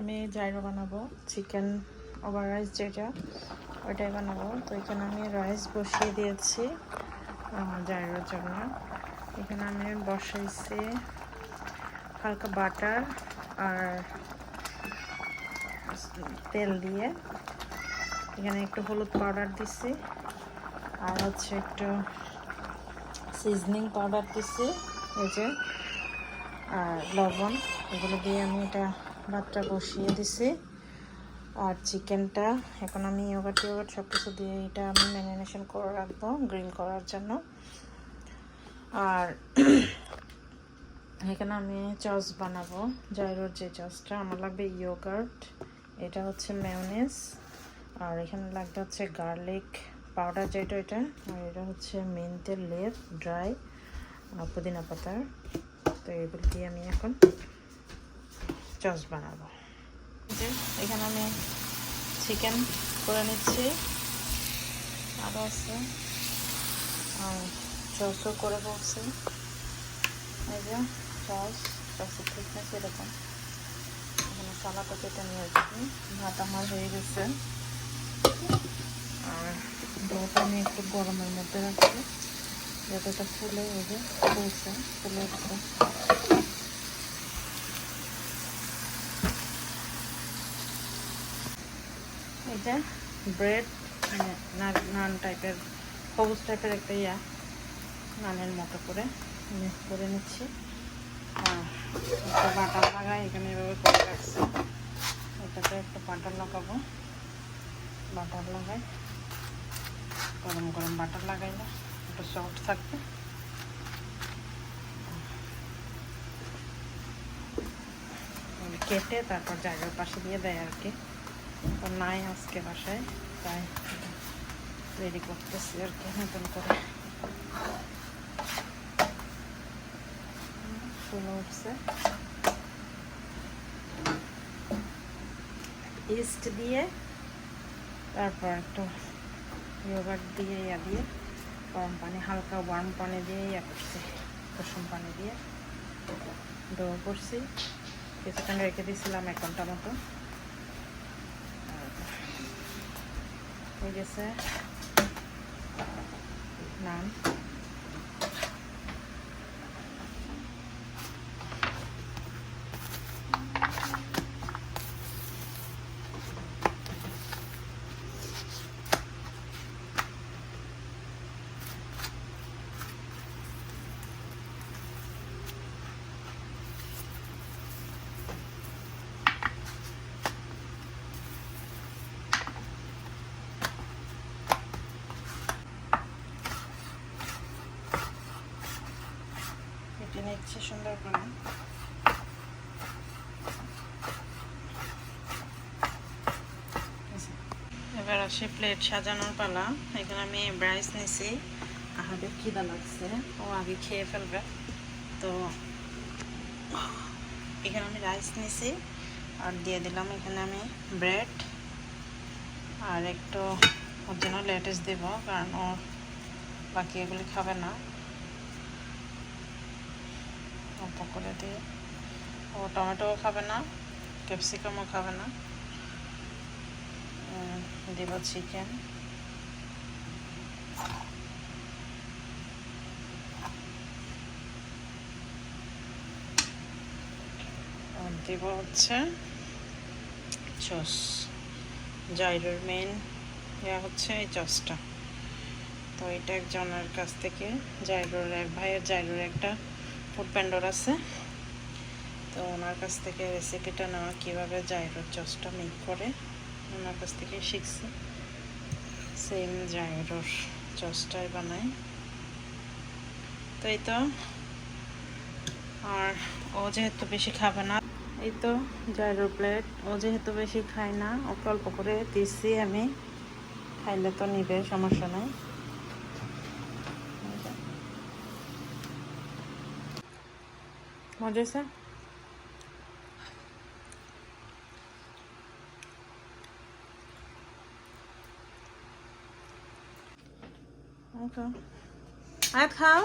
আমি জাইরো বানাবো chicken over rice যেটা, ওইটাই বানাবো। তো এখানে আমি রাইস বসিয়ে দিয়েছি জাইরোর জন্য। এখানে আমি বসাইছি হালকা বাটার আর তেল দিয়ে। এখানে একটু হলুদ পাউডার দিছি আর হচ্ছে একটু সিজনিং পাউডার দিছি। এই যে আর লবণ, এগুলো দিয়ে আমি এটা ভাতটা বসিয়ে দিছি। আর চিকেনটা, এখন আমি ইয়োগাট টিয়োগাট সব কিছু দিয়ে এটা আমি ম্যারিনেশন করে রাখব গ্রিল করার জন্য। আর এখানে আমি চস বানাবো, জাইরোর যে চসটা, আমার লাগবে ইয়োগার্ট এটা হচ্ছে মেয়নিস আর এখানে লাগবে হচ্ছে গার্লিক পাউডার যেটা এটা, আর এটা হচ্ছে মিন্টের লেপ ড্রাই পুদিনা পাতার। তো এগুলো দিয়ে আমি এখন চস বানাবো। যে এখানে আমি চিকেন করে নিচ্ছি। আরও আছে। আর চসও করে বলছি এই যে সস সসের থিকনেস এরকম। এখানে সালাটা কেটে নিয়ে আসবি ভাত আমার হয়ে গেছে। আর ডোটা আমি একটু গরমের মধ্যে রাখছি। যাতে এটা ফুলে, এই যে ফুলছে, ফুলে উঠছে এটা ব্রেড মানে নান টাইপের সবুজ টাইপের একটা ইয়া, নানের মতো করে মিক্স করে নিচ্ছি। আর একটা বাটার লাগাই, এখানে এভাবে করে রাখছি। এটাতে একটা বাটার লাগাবো। বাটার লাগাই। গরম গরম বাটার লাগাইলে একটু সফট থাকবে। কেটে তারপর জায়গার পাশে দিয়ে দেয় আর কি। তো নাই আজকে বাসায় তাই রেডি করতেছি আর কি নতুন করে ফুলে উঠছে ইস্ট দিয়ে তারপর একটু ইয়োগার্ট দিয়ে ইয়া দিয়ে গরম পানি হালকা ওয়ার্ম পানি দিয়ে ইয়া করছি কুসুম পানি দিয়ে ডো করছি কিছুক্ষণ রেখে দিয়েছিলাম এক ঘণ্টা মতো হয়ে গেছে। নান কেটে নিচ্ছে সুন্দর এবার আসে প্লেট সাজানোর পালা। এখানে আমি ব্রাইস নিছি। আহাদের খিদা লাগছে। ও আগে খেয়ে ফেলবে। তো এখানে আমি রাইস নিছি। আর দিয়ে দিলাম এখানে আমি ব্রেড আর একটু ওর জন্য লেটেস্ট দেবো, কারণ ও বাকি এগুলি খাবে না। অল্প করে দিয়ে ও টমেটোও খাবে না, ক্যাপসিকামও খাবে না। দেব চিকেন দেব হচ্ছে চস। জাইরোর মেন ইয়া হচ্ছে এই চসটা। তো এটা একজনের কাছ থেকে, জাইরোর এক ভাইয়ের জাইরোর একটা ফুড প্যান্ডর আছে। তো ওনার কাছ থেকে রেসিপিটা নেওয়া, কীভাবে জাইরোর চসটা মেক করে, ওনার কাছ থেকে শিখছি। সেম জাইরোর চসটাই বানাই। তো এই তো, আর ও যেহেতু বেশি খাবে না, এই তো জাইরোর প্লেট ও যেহেতু বেশি খায় না, ওকে অল্প করে দিচ্ছি আমি। খাইলে তো নিবে, সমস্যা নাই। মজা হয়েছে Okay. আয়াত খাও